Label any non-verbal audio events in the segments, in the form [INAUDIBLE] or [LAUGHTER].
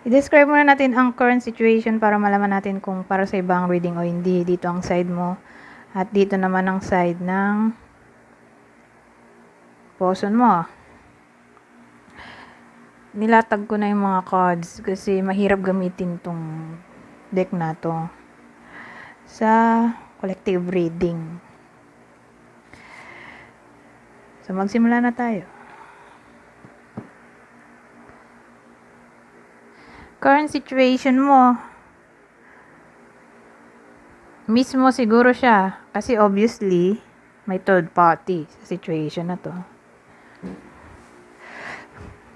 I-describe muna natin ang current situation para malaman natin kung para sa ibang reading o hindi. Dito ang side mo. At dito naman ang side ng person mo. Nilatag ko na yung mga cards kasi mahirap gamitin tong deck na to sa collective reading. So magsimula na tayo. Current situation mo, mismo siguro siya. Kasi obviously, may third party sa situation na to.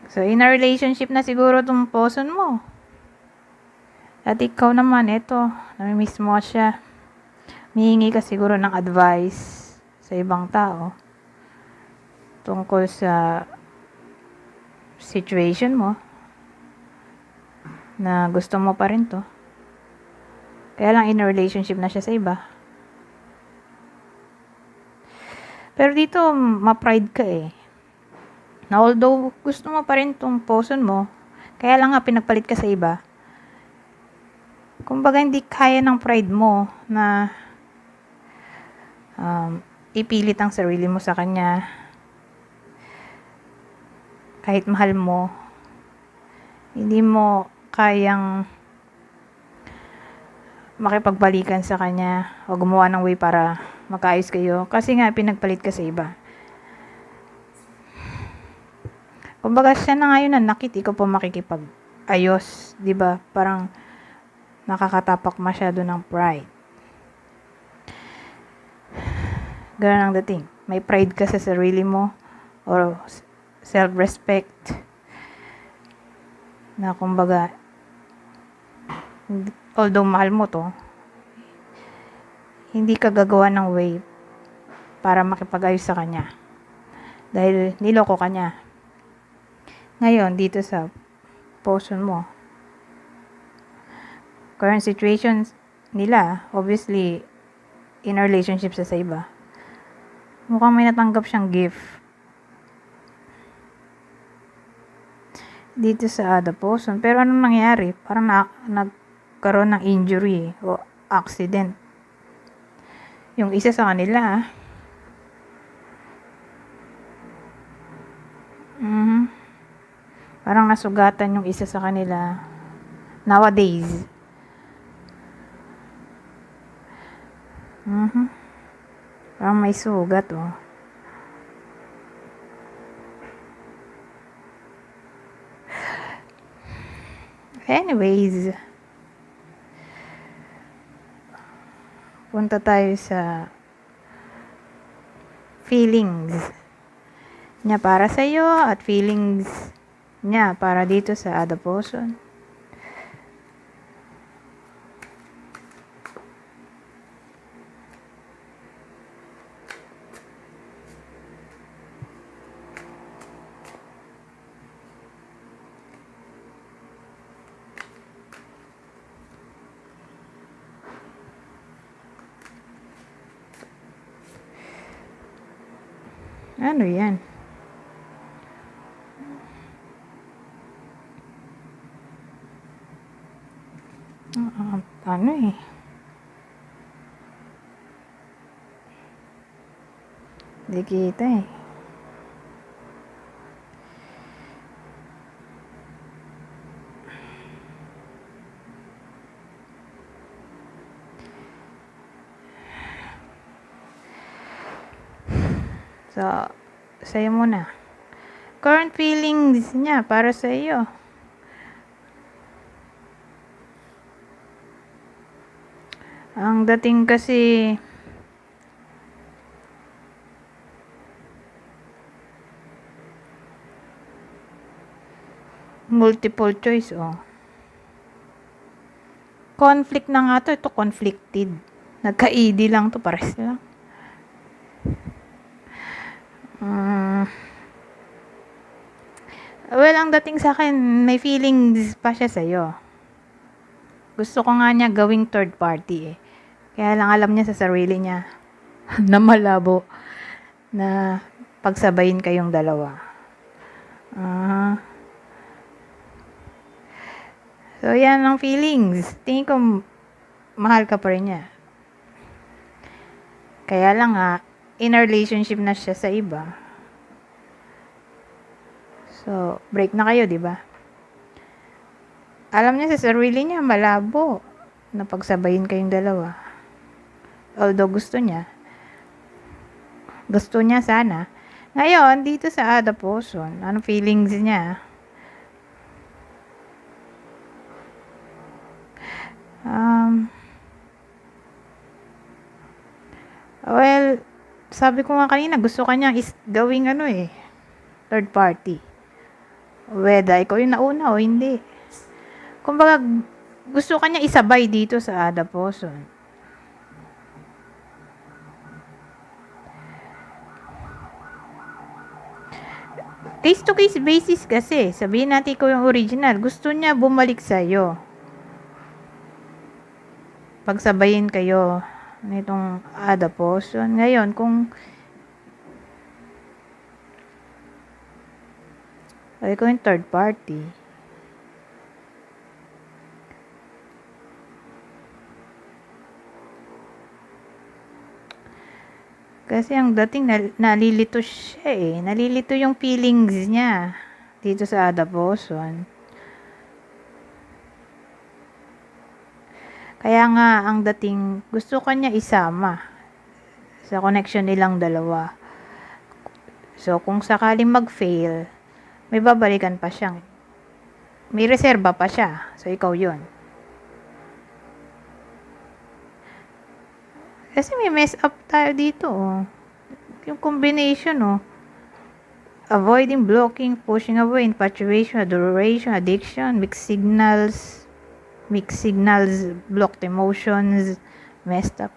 So, in a relationship na siguro tong person mo. At ikaw naman, eto, namimiss mo siya. Mihingi ka siguro ng advice sa ibang tao tungkol sa situation mo na gusto mo pa rin to. Kaya lang in a relationship na siya sa iba. Pero dito, ma-pride ka eh. Na although gusto mo pa rin tong person mo, kaya lang nga pinagpalit ka sa iba. Kumbaga hindi kaya ng pride mo na um, ipilit ang sarili mo sa kanya. Kahit mahal mo, hindi mo kayang makipagbalikan sa kanya o gumawa ng way para makaayos kayo kasi nga pinagpalit ka sa iba. Kumbaga siya na ngayon na nakit, ikaw po makikipag-ayos, ba? Parang nakakatapak masyado ng pride. Ganun ang dating. May pride ka sa sarili mo or self-respect na kumbaga although mahal mo to, hindi ka gagawa ng way para makipag-ayos sa kanya. Dahil niloko ka niya. Ngayon, dito sa person mo, current situations nila, obviously, in a relationship sa iba, mukhang may natanggap siyang gift. Dito sa other person. Pero anong nangyari? Parang na, nagkaroon ng injury o accident. Yung isa sa kanila, mhm, parang nasugatan yung isa sa kanila nowadays. Mhm. Parang may sugat, oh. Anyways, punta tayo sa feelings niya para sa iyo at feelings niya para dito sa other person. Ano yan? Ah, ano eh? Hindi kita eh. So, sa'yo muna. Current feelings niya para sa iyo. Ang dating kasi multiple choice oh. Conflict na nga to, ito conflicted. Nagka-ED lang to, pares lang. Well, ang dating sa akin, may feelings pa siya sa'yo. Gusto ko nga niya gawing third party eh. Kaya lang alam niya sa sarili niya [LAUGHS] na malabo na pagsabayin kayong dalawa. Ah. So, yan ang feelings. Tingin ko, mahal ka pa rin niya. Kaya lang nga, in a relationship na siya sa iba. So, break na kayo, di ba? Alam niya sa sarili niya, malabo na pagsabayin kayong dalawa. Although gusto niya, gusto niya sana. Ngayon, dito sa Ada Poson, ano feelings niya? Um, well, sabi ko nga kanina, gusto kanya is gawing ano eh, third party. Whether ikaw yung nauna o hindi. Kumbaga, gusto kanya isabay dito sa Ada Poson. Case to case basis kasi. Sabihin natin ikaw yung original. Gusto niya bumalik sa'yo. Pagsabayin kayo nitong Ada Poson. Ngayon, kung o ikaw yung third party, Kasi ang dating nal- nalilito siya eh. Nalilito yung feelings niya dito sa Ada Poson. Kaya nga ang dating gusto kanya isama sa connection nilang dalawa. So kung sakaling mag-fail, may babalikan pa siyang may reserba pa siya. So ikaw 'yon. Kasi may mess up tayo dito, oh. Yung combination, oh. Avoiding, blocking, pushing away, infatuation, adoration, addiction, mixed signals, mixed signals, blocked emotions, messed up.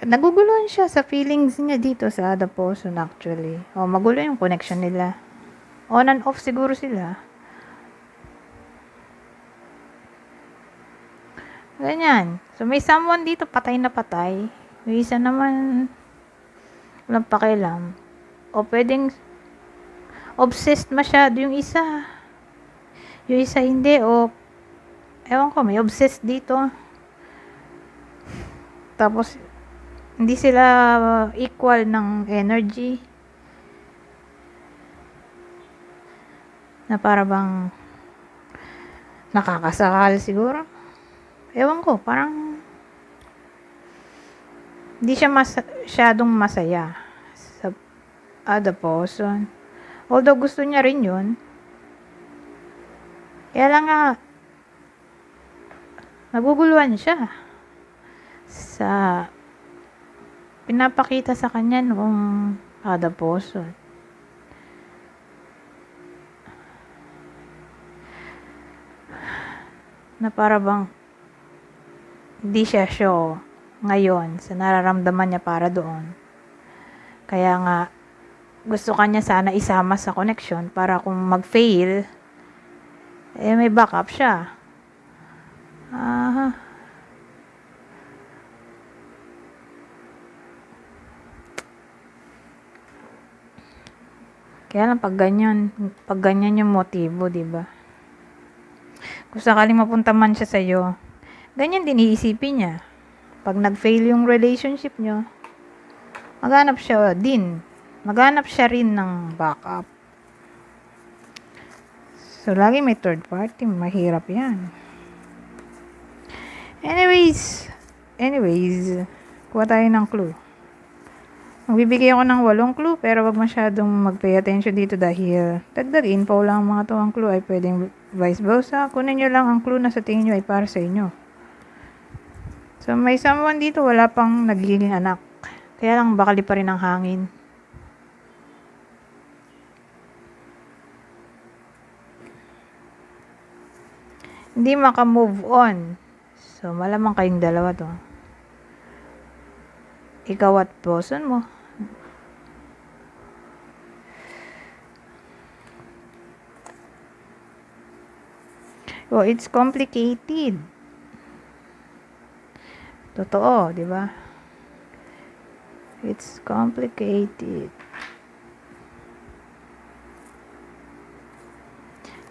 Naguguluhan siya sa feelings niya dito sa Ada Poson actually. O, magulo yung connection nila. On and off siguro sila. Ganyan. So, may someone dito patay na patay. Yung isa naman, walang pakialam. O pwedeng obsessed masyado yung isa. Yung isa hindi. O, ewan ko, may obsessed dito. Tapos, hindi sila equal ng energy. Na para bang nakakasakal siguro. Ewan ko, parang hindi siya masyadong masaya sa other person. Although gusto niya rin yun. Kaya lang nga, naguguluhan siya sa pinapakita sa kanya noong other person. Na para bang hindi siya show ngayon sa nararamdaman niya para doon. Kaya nga, gusto kanya sana isama sa connection para kung mag-fail, eh may backup siya. Aha. Kaya lang pag ganyan, pag ganyan yung motibo, 'di ba? Kung sakaling mapunta man siya sa iyo, ganyan din iisipin niya. Pag nag-fail yung relationship nyo, maghanap siya din. Maghanap siya rin ng backup. So, lagi may third party. Mahirap yan. Anyways, anyways, kuha tayo ng clue. Magbibigay ako ng walong clue pero wag masyadong mag-pay attention dito dahil dagdag info lang ang mga to ang clue ay pwedeng vice versa. Kunin nyo lang ang clue na sa tingin nyo ay para sa inyo. So, may someone dito wala pang nagiging anak. Kaya lang bakali pa rin ang hangin. Hindi maka-move on. So, malamang kayong dalawa to. Ikaw at boson mo. Oh, it's complicated. Totoo, di ba? It's complicated.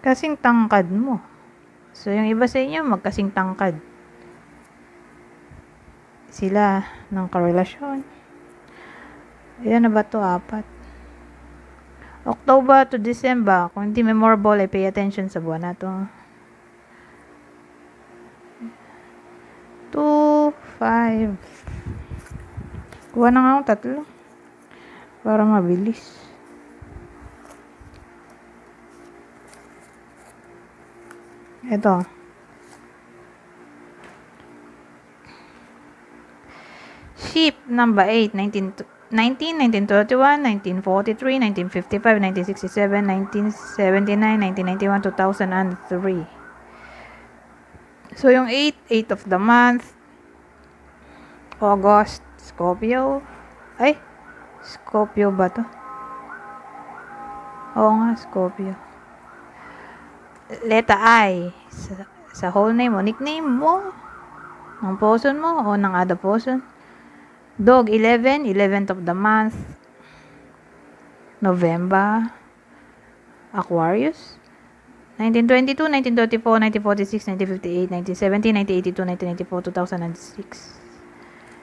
Kasing tangkad mo. So, yung iba sa inyo, magkasing tangkad. Sila ng karelasyon. Ilan na ba to? Apat. October to December. Kung hindi memorable, ay pay attention sa buwan na to. 2, 5. Kuha na nga akong tatlo. Para mabilis. Ito. Ship number 8, 19, 19, 1931, 1943, 1955, 1967, 1979, 1991, 2003. So, yung 8, 8 of the month, August, Scorpio. Ay, Scorpio ba to? Oo nga, Scorpio. Letter I. Sa, sa whole name mo, nickname mo, ng person mo, o ng other person. Dog, 11, 11th of the month. November. Aquarius. 1922, 1934, 1946, 1958, 1970, 1982, 1994, 2006.